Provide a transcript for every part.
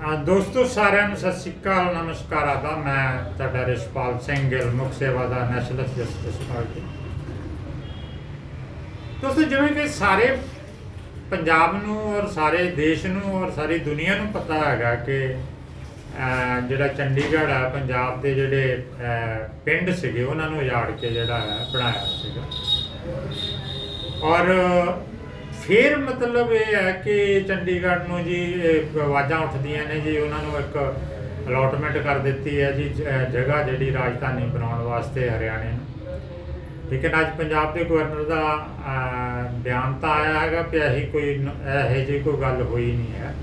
ਆ ਦੋਸਤੋ, ਸਾਰਿਆਂ ਨੂੰ ਸਤਿ ਸ਼੍ਰੀ ਅਕਾਲ, ਨਮਸਕਾਰ ਆਦਾ। ਮੈਂ ਤੁਹਾਡਾ ਰਿਸ਼ਪਾਲ ਸਿੰਘ ਗਿੱਲ, ਮੁੱਖ ਸੇਵਾ ਦਾ ਨੈਸ਼ਨਲ ਜਸਟਿਸ ਪਾਰਟੀ ਦੋਸਤੋ, ਜਿਵੇਂ ਕਿ ਸਾਰੇ ਪੰਜਾਬ ਨੂੰ ਔਰ ਸਾਰੇ ਦੇਸ਼ ਨੂੰ ਔਰ ਸਾਰੀ ਦੁਨੀਆ ਨੂੰ ਪਤਾ ਹੈਗਾ ਕਿ ਜਿਹੜਾ ਚੰਡੀਗੜ੍ਹ ਆ, ਪੰਜਾਬ ਦੇ ਜਿਹੜੇ ਪਿੰਡ ਸੀਗੇ, ਉਹਨਾਂ ਨੂੰ ਉਜਾੜ ਕੇ ਜਿਹੜਾ ਹੈ, ਬਣਾਇਆ ਸੀਗਾ। ਔਰ ਫਿਰ ਮਤਲਬ ਇਹ ਹੈ ਕਿ ਚੰਡੀਗੜ੍ਹ ਨੂੰ ਜੀ ਇਹ ਆਵਾਜ਼ਾਂ ਉੱਠਦੀਆਂ ਨੇ ਜੀ ਉਹਨਾਂ ਨੂੰ ਇੱਕ ਅਲੋਟਮੈਂਟ ਕਰ ਦਿੱਤੀ ਹੈ ਜੀ ਜ- ਜਗ੍ਹਾ ਜਿਹੜੀ ਰਾਜਧਾਨੀ ਬਣਾਉਣ ਵਾਸਤੇ ਹਰਿਆਣੇ ਨੂੰ। ਲੇਕਿਨ ਅੱਜ ਪੰਜਾਬ ਦੇ ਗਵਰਨਰ ਦਾ ਅਹ, ਬਿਆਨ ਤਾਂ ਆਇਆ ਹੈਗਾ ਕਿ ਇਹੀ ਕੋਈ ਨ- ਇਹੋ ਜਿਹੀ ਕੋਈ ਗੱਲ ਹੋਈ ਨਹੀਂ ਹੈ।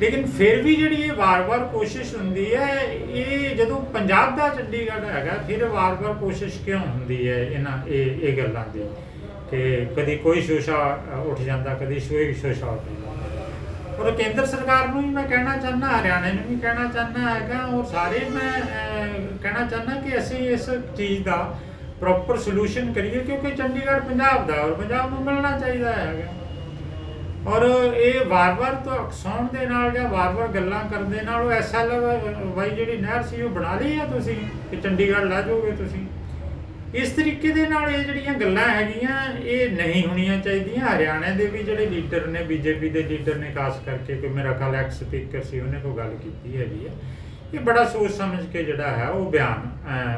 ਲੇਕਿਨ ਫਿਰ ਵੀ ਜਿਹੜੀ ਇਹ ਵਾਰ-ਵਾਰ ਕੋਸ਼ਿਸ਼ ਹੁੰਦੀ ਹੈ ਇਹ ਜਦੋਂ ਪੰਜਾਬ ਦਾ ਚੰਡੀਗੜ੍ਹ ਹੈਗਾ ਫਿਰ ਵਾਰ-ਵਾਰ ਕੋਸ਼ਿਸ਼ ਕਿਉਂ ਹੁੰਦੀ ਹੈ ਇਹਨਾਂ ਇਹ ਇਹ ਗੱਲਾਂ ਦੀ? ਕਿ ਕਦੀ ਕੋਈ ਸ਼ੋਸ਼ਾ ਉੱਠ ਜਾਂਦਾ, ਕਦੀ ਕੋਈ ਸ਼ੋਸ਼ਾ ਉੱਠ ਜਾਂਦਾ। ਔਰ ਕੇਂਦਰ ਸਰਕਾਰ ਨੂੰ ਵੀ ਮੈਂ ਕਹਿਣਾ ਚਾਹੁੰਦਾ, ਹਰਿਆਣੇ ਨੂੰ ਵੀ ਕਹਿਣਾ ਚਾਹੁੰਦਾ ਹੈਗਾ, ਔਰ ਸਾਰੇ ਮੈਂ ਕਹਿਣਾ ਚਾਹੁੰਦਾ ਕਿ ਅਸੀਂ ਇਸ ਚੀਜ਼ ਦਾ ਪ੍ਰੋਪਰ ਸੋਲੂਸ਼ਨ ਕਰੀਏ, ਕਿਉਂਕਿ ਚੰਡੀਗੜ੍ਹ ਪੰਜਾਬ ਦਾ ਔਰ ਪੰਜਾਬ ਨੂੰ ਮਿਲਣਾ ਚਾਹੀਦਾ ਹੈਗਾ। ਔਰ ਇਹ ਵਾਰ-ਵਾਰ ਤੋਂ ਅਕਸਾਉਣ ਦੇ ਨਾਲ ਜਾਂ ਵਾਰ-ਵਾਰ ਗੱਲਾਂ ਕਰਨ ਦੇ ਨਾਲ ਉਹ ਐਸਐਲ ਵਾਈ ਜਿਹੜੀ ਨਹਿਰ ਸੀ, ਉਹ ਬਣਾ ਲਈ ਆ ਤੁਸੀਂ, ਕਿ ਚੰਡੀਗੜ੍ਹ ਲੈ ਜਾਓਗੇ ਤੁਸੀਂ? ਇਸ ਤਰੀਕੇ ਦੇ ਨਾਲ ਇਹ ਜਿਹੜੀਆਂ ਗੱਲਾਂ ਹੈਗੀਆਂ, ਇਹ ਨਹੀਂ ਹੋਣੀਆਂ ਚਾਹੀਦੀਆਂ। ਹਰਿਆਣਾ ਦੇ ਵੀ ਜਿਹੜੇ ਲੀਡਰ ਨੇ, ਬੀਜੇਪੀ ਦੇ ਲੀਡਰ ਨੇ, ਖਾਸ ਕਰਕੇ ਕੋਈ ਮੇਰਾ ਖਿਆਲ ਐਕਸ ਸਪੀਕਰ ਸੀ, ਉਹਨੇ ਕੋਈ ਗੱਲ ਕੀਤੀ ਹੈਗੀ ਹੈ ਇਹ ਬੜਾ ਸੋਚ ਸਮਝ ਕੇ ਜਿਹੜਾ ਹੈ, ਉਹ ਬਿਆਨ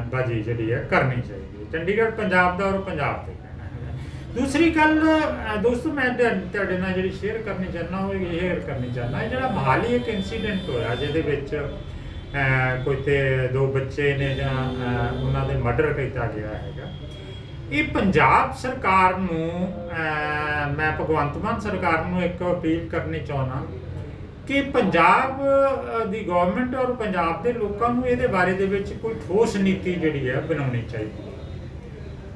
ਬਾਜੀ ਜਿਹੜੀ ਹੈ, ਕਰਨੀ ਚਾਹੀਦੀ ਹੈ। ਚੰਡੀਗੜ੍ਹ ਪੰਜਾਬ ਦਾ ਔਰ ਪੰਜਾਬ ਤੇ ਕਹਿਣਾ ਹੈ। ਦੂਸਰੀ ਗੱਲ ਦੋਸਤੋ, ਮੈਂ ਤੁਹਾ- ਤੁਹਾਡੇ ਨਾਲ ਜਿਹੜੀ ਸ਼ੇਅਰ ਕਰਨੀ ਚਾਹੁੰਦਾ, ਉਹ ਇਹ ਕਰਨੀ ਚਾਹੁੰਦਾ ਜਿਹੜਾ ਮਹਾਲੀ ਇੱਕ ਇਨਸੀਡੈਂਟ ਹੋਇਆ, ਜਿਹਦੇ ਵਿੱਚ ਕੋਈ ਤੇ ਦੋ ਬੱਚੇ ਨੇ ਜਾਂ ਉਹਨਾਂ ਦੇ ਮਰਡਰ ਕੀਤਾ ਗਿਆ ਹੈਗਾ। ਇਹ ਪੰਜਾਬ ਸਰਕਾਰ ਨੂੰ ਮੈਂ ਭਗਵੰਤ ਮਾਨ ਸਰਕਾਰ ਨੂੰ ਇੱਕ ਅਪੀਲ ਕਰਨੀ ਚਾਹੁੰਦਾ ਕਿ ਪੰਜਾਬ ਦੀ ਗਵਰਨਮੈਂਟ ਔਰ ਪੰਜਾਬ ਦੇ ਲੋਕਾਂ ਨੂੰ ਇਹਦੇ ਬਾਰੇ ਦੇ ਵਿੱਚ ਕੋਈ ਠੋਸ ਨੀਤੀ ਜਿਹੜੀ ਹੈ ਬਣਾਉਣੀ ਚਾਹੀਦੀ ਹੈ।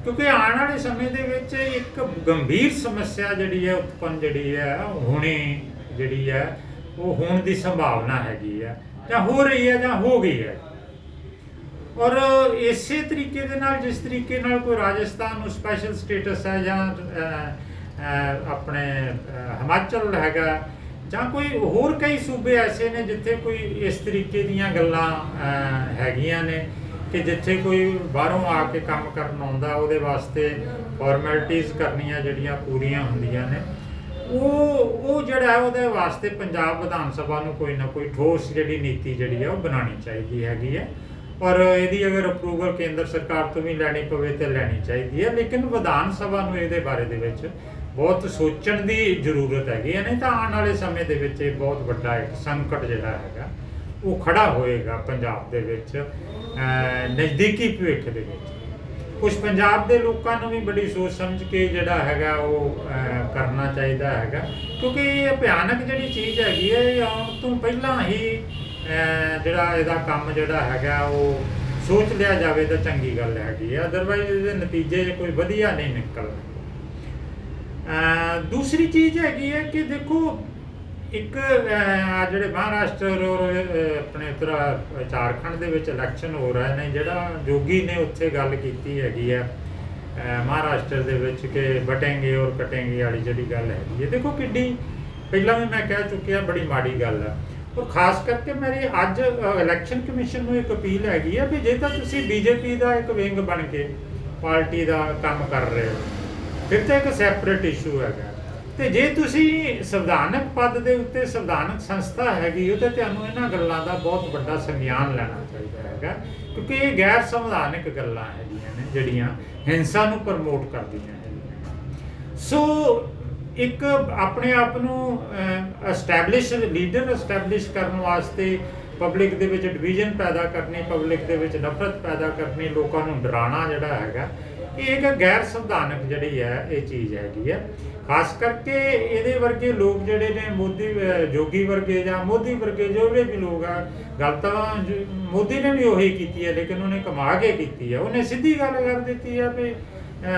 ਕਿਉਂਕਿ ਆਉਣ ਵਾਲੇ ਸਮੇਂ ਦੇ ਵਿੱਚ ਇੱਕ ਗੰਭੀਰ ਸਮੱਸਿਆ ਜਿਹੜੀ ਹੈ, ਉਤਪੰਨ ਜਿਹੜੀ ਹੈ ਹੁਣੇ ਜਿਹੜੀ ਹੈ ਉਹ ਹੋਣ ਦੀ ਸੰਭਾਵਨਾ ਹੈਗੀ ਹੈ ਜਾਂ ਹੋ ਰਹੀ ਹੈ ਜਾਂ ਹੋ ਗਈ ਹੈ ਔਰ ਇਸੇ ਤਰੀਕੇ ਦੇ ਨਾਲ, ਜਿਸ ਤਰੀਕੇ ਨਾਲ ਕੋਈ ਰਾਜਸਥਾਨ ਨੂੰ ਸਪੈਸ਼ਲ ਸਟੇਟਸ ਹੈ, ਜਾਂ ਆਪਣੇ ਹਿਮਾਚਲ ਹੈਗਾ, ਜਾਂ ਕੋਈ ਹੋਰ ਕਈ ਸੂਬੇ ਐਸੇ ਨੇ ਜਿੱਥੇ ਕੋਈ ਇਸ ਤਰੀਕੇ ਦੀਆਂ ਗੱਲਾਂ ਹੈਗੀਆਂ ਨੇ, ਕਿ ਜਿੱਥੇ ਕੋਈ ਬਾਹਰੋਂ ਆ ਕੇ ਕੰਮ ਕਰਨ ਆਉਂਦਾ, ਉਹਦੇ ਵਾਸਤੇ ਫਾਰਮੈਲਿਟੀਆਂ ਕਰਨੀਆਂ ਜਿਹੜੀਆਂ ਪੂਰੀਆਂ ਹੁੰਦੀਆਂ ਨੇ। ਉਹ ਉਹ ਜਿਹੜਾ ਉਹਦੇ ਵਾਸਤੇ ਪੰਜਾਬ ਵਿਧਾਨ ਸਭਾ ਨੂੰ ਕੋਈ ਨਾ ਕੋਈ ਠੋਸ ਜਿਹੜੀ ਨੀਤੀ ਜਿਹੜੀ ਆ ਉਹ ਬਣਾਉਣੀ ਚਾਹੀਦੀ ਹੈਗੀ ਹੈ। ਔਰ ਇਹਦੀ ਅਗਰ ਅਪਰੂਵਲ ਕੇਂਦਰ ਸਰਕਾਰ ਤੋਂ ਵੀ ਲੈਣੀ ਪਵੇ ਤੇ ਲੈਣੀ ਚਾਹੀਦੀ ਹੈ। ਲੇਕਿਨ ਵਿਧਾਨ ਸਭਾ ਨੂੰ ਇਹਦੇ ਬਾਰੇ ਦੇ ਵਿੱਚ ਬਹੁਤ ਸੋਚਣ ਦੀ ਜ਼ਰੂਰਤ ਹੈਗੀ ਹੈ। ਨਹੀਂ ਤਾਂ ਆਉਣ ਵਾਲੇ ਸਮੇਂ ਦੇ ਵਿੱਚ ਇਹ ਬਹੁਤ ਵੱਡਾ ਇੱਕ ਸੰਕਟ ਜਿਹੜਾ ਹੈਗਾ, ਉਹ ਖੜਾ ਹੋਏਗਾ ਪੰਜਾਬ ਦੇ ਵਿੱਚ ਨਜ਼ਦੀਕੀ ਭਵਿੱਖ ਦੇ ਵਿੱਚ। ਕੁਝ ਪੰਜਾਬ ਦੇ ਲੋਕਾਂ ਨੂੰ ਵੀ ਬੜੀ ਸੋਚ ਸਮਝ ਕੇ ਜਿਹੜਾ ਹੈਗਾ ਉਹ ਕਰਨਾ ਚਾਹੀਦਾ ਹੈਗਾ। ਕਿਉਂਕਿ ਇਹ ਭਿਆਨਕ ਜਿਹੜੀ ਚੀਜ਼ ਹੈਗੀ ਹੈ, ਇਹ ਆਉਣ ਤੋਂ ਪਹਿਲਾਂ ਹੀ ਜਿਹੜਾ ਇਹਦਾ ਕੰਮ ਜਿਹੜਾ ਹੈਗਾ ਉਹ ਸੋਚ ਲਿਆ ਜਾਵੇ ਤਾਂ ਚੰਗੀ ਗੱਲ ਹੈਗੀ ਹੈ। ਅਦਰਵਾਈਜ਼ ਇਹਦੇ ਨਤੀਜੇ ਕੋਈ ਵਧੀਆ ਨਹੀਂ ਨਿਕਲਣਗੇ। ਦੂਸਰੀ ਚੀਜ਼ ਹੈਗੀ ਹੈ ਕਿ ਦੇਖੋ ਇੱਕ ਅਹ, ਜਿਹੜੇ ਮਹਾਰਾਸ਼ਟਰ ਔਰ ਅਹ, ਆਪਣੇ ਉੱਤਰ ਝਾਰਖੰਡ ਦੇ ਵਿੱਚ ਇਲੈਕਸ਼ਨ ਹੋ ਰਹੇ ਨੇ ਜਿਹੜਾ ਜੋਗੀ ਨੇ ਉੱਥੇ ਗੱਲ ਕੀਤੀ ਹੈਗੀ ਹੈ ਅਹ, ਮਹਾਰਾਸ਼ਟਰ ਦੇ ਵਿੱਚ ਕਿ ਬਟेंगे ਔਰ ਕਟेंगे ਵਾਲੀ ਜਿਹੜੀ ਗੱਲ ਹੈਗੀ ਹੈ। ਦੇਖੋ ਕਿੱਡੀ ਪਹਿਲਾਂ ਵੀ ਮੈਂ ਕਹਿ ਚੁੱਕਿਆ ਬੜੀ ਮਾੜੀ ਗੱਲ ਹੈ ਔਰ ਖਾਸ ਕਰਕੇ ਮੇਰੀ ਅੱਜ ਇਲੈਕਸ਼ਨ ਕਮਿਸ਼ਨ ਨੂੰ ਇੱਕ ਅਪੀਲ ਹੈਗੀ ਹੈ ਵੀ ਜੇ ਤਾਂ ਤੁਸੀਂ ਬੀਜੇਪੀ ਦਾ ਇੱਕ ਵਿੰਗ ਬਣ ਕੇ ਪਾਰਟੀ ਦਾ ਕੰਮ ਕਰ ਰਹੇ ਹੋ ਫਿਰ ਤਾਂ ਇੱਕ ਸੈਪਰੇਟ ਇਸ਼ੂ ਹੈਗਾ। ਤੇ ਜੇ ਤੁਸੀਂ ਸੰਵਿਧਾਨਕ ਪਦ ਦੇ ਉੱਤੇ ਸੰਵਿਧਾਨਕ ਸੰਸਥਾ ਹੈਗੀ ਉਹ ਤੇ ਤੁਹਾਨੂੰ ਇਹਨਾਂ ਗੱਲਾਂ ਦਾ ਬਹੁਤ ਵੱਡਾ ਸੰਗਿਆਨ ਲੈਣਾ ਚਾਹੀਦਾ ਹੈਗਾ, ਕਿਉਂਕਿ ਇਹ ਗੈਰ ਸੰਵਿਧਾਨਕ ਗੱਲਾਂ ਹੈਗੀਆਂ ਨੇ, ਜਿਹੜੀਆਂ ਹਿੰਸਾ ਨੂੰ ਪ੍ਰਮੋਟ ਕਰਦੀਆਂ ਹੈਗੀਆਂ। ਸੋ, ਇੱਕ ਆਪਣੇ ਆਪ ਨੂੰ ਐਸਟੈਬਲਿਸ਼ ਲੀਡਰ ਐਸਟੈਬਲਿਸ਼ ਕਰਨ ਵਾਸਤੇ ਪਬਲਿਕ ਦੇ ਵਿੱਚ ਡਿਵੀਜ਼ਨ ਪੈਦਾ ਕਰਨੀ ਪਬਲਿਕ ਦੇ ਵਿੱਚ ਨਫ਼ਰਤ ਪੈਦਾ ਕਰਨੀ, ਲੋਕਾਂ ਨੂੰ ਡਰਾਉਣਾ ਜਿਹੜਾ ਹੈਗਾ ਇਹ ਇੱਕ ਗੈਰ ਸੰਵਿਧਾਨਕ ਜਿਹੜੀ ਹੈ ਇਹ ਚੀਜ਼ ਹੈਗੀ ਹੈ। ਖਾਸ ਕਰਕੇ ਇਹਦੇ ਵਰਗੇ ਲੋਕ ਜਿਹੜੇ ਨੇ ਮੋਦੀ ਜੋਗੀ ਵਰਗੇ ਜਾਂ ਮੋਦੀ ਵਰਗੇ ਜਿਹੜੇ ਵੀ ਲੋਕ ਆ ਗੱਲ ਤਾਂ ਮੋਦੀ ਨੇ ਵੀ ਉਹੀ ਕੀਤੀ ਹੈ ਲੇਕਿਨ ਉਹਨੇ ਕਮਾ ਕੇ ਕੀਤੀ ਹੈ। ਉਹਨੇ ਸਿੱਧੀ ਗੱਲ ਕਰ ਦਿੱਤੀ ਹੈ ਵੀ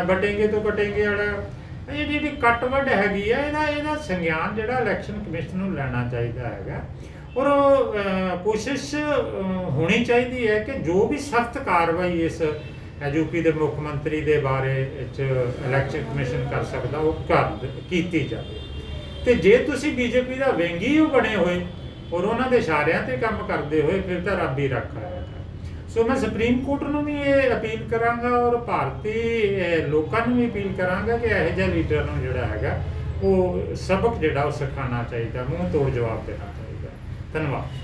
ਵਟੇਂਗੇ ਤੋਂ ਕਟेंगे ਵਾਲਾ। ਇਹ ਜਿਹੜੀ ਕੱਟਵੱਡ ਹੈਗੀ ਆ ਇਹਦਾ ਇਹਦਾ ਸੰਗਿਆਨ ਜਿਹੜਾ ਇਲੈਕਸ਼ਨ ਕਮਿਸ਼ਨ ਨੂੰ ਲੈਣਾ ਚਾਹੀਦਾ ਹੈਗਾ। ਔਰ ਅਹ, ਕੋਸ਼ਿਸ਼ ਹੋਣੀ ਚਾਹੀਦੀ ਹੈ ਕਿ ਜੋ ਵੀ ਸਖਤ ਕਾਰਵਾਈ ਇਸ ਯੂਪੀ ਦੇ ਮੁੱਖ ਮੰਤਰੀ ਦੇ ਬਾਰੇ 'ਚ ਇਲੈਕਸ਼ਨ ਕਮਿਸ਼ਨ ਕਰ ਸਕਦਾ, ਉਹ ਕਰ ਕੀਤੀ ਜਾਵੇ। ਤੇ ਜੇ ਤੁਸੀਂ ਬੀਜੇਪੀ ਦਾ ਵਿੰਗੀ ਹੋ ਬਣੇ ਹੋਏ, ਔਰ ਉਹਨਾਂ ਦੇ ਇਸ਼ਾਰਿਆਂ ਤੇ ਕੰਮ ਕਰਦੇ ਹੋਏ, ਫਿਰ ਤਾਂ ਰੱਬ ਹੀ ਰੱਖਾ ਹੈ ਸੋ ਮੈਂ ਸੁਪਰੀਮ ਕੋਰਟ ਨੂੰ ਵੀ ਇਹ ਅਪੀਲ ਕਰਾਂਗਾ, ਔਰ ਭਾਰਤੀ ਲੋਕਾਂ ਨੂੰ ਵੀ ਅਪੀਲ ਕਰਾਂਗਾ ਕਿ ਇਹੋ ਜਿਹੇ ਲੀਡਰ ਨੂੰ ਜਿਹੜਾ ਹੈਗਾ, ਉਹ ਸਬਕ ਜਿਹੜਾ ਉਹ ਸਿਖਾਉਣਾ ਚਾਹੀਦਾ, ਮੂੰਹ ਤੋੜ ਜਵਾਬ ਦੇਣਾ ਚਾਹੀਦਾ। ਧੰਨਵਾਦ।